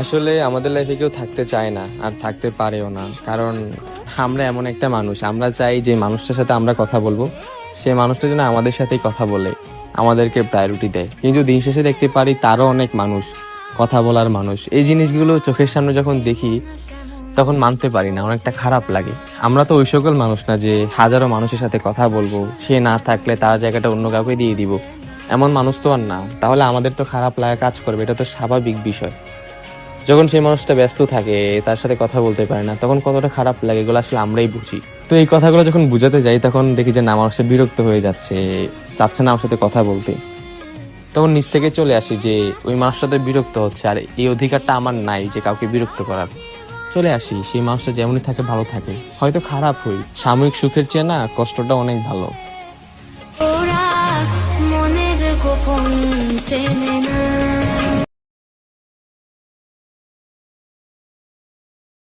আসলে আমাদের লাইফে কেউ থাকতে চায় না, আর থাকতে পারেও না। কারণ আমরা এমন একটা মানুষ, আমরা চাই যে মানুষটার সাথে আমরা কথা বলব সেই মানুষটা যেন আমাদের সাথেই কথা বলে, আমাদেরকে প্রায়োরিটি দেয়। কিন্তু দিন শেষে দেখতে পারি তারও অনেক মানুষ, কথা বলার মানুষ। এই জিনিসগুলো চোখের সামনে যখন দেখি, তখন মানতে পারি না, অনেকটা খারাপ লাগে। আমরা তো ওই সকল মানুষ না যে হাজারো মানুষের সাথে কথা বলব, সে না থাকলে তার জায়গাটা অন্য কাউকে দিয়ে দিব। এমন মানুষ তো আর না। তাহলে আমাদের তো খারাপ লাগা কাজ করবে, এটা তো স্বাভাবিক বিষয়। যখন সেই মানুষটা ব্যস্ত থাকে, তার সাথে কথা বলতে পারে না, তখন কতটা খারাপ লাগে, এগুলো আসলে আমরাই বুঝি। তো এই কথাগুলো যখন বুঝাতে যাই, তখন দেখি যে না, মানুষটা বিরক্ত হয়ে যাচ্ছে, চাচ্ছে না আমার সাথে কথা বলতে। তখন নিচ থেকে চলে আসি যে, ওই মানুষটা তো বিরক্ত হচ্ছে, আর এই অধিকারটা আমার নাই যে কাউকে বিরক্ত করার। চলে আসি, সেই মানুষটা যেমনই থাকে, ভালো থাকে। হয়তো খারাপ হই। সাময়িক সুখের চেয়ে না, কষ্টটা অনেক ভালো। মনের গোপন টেনে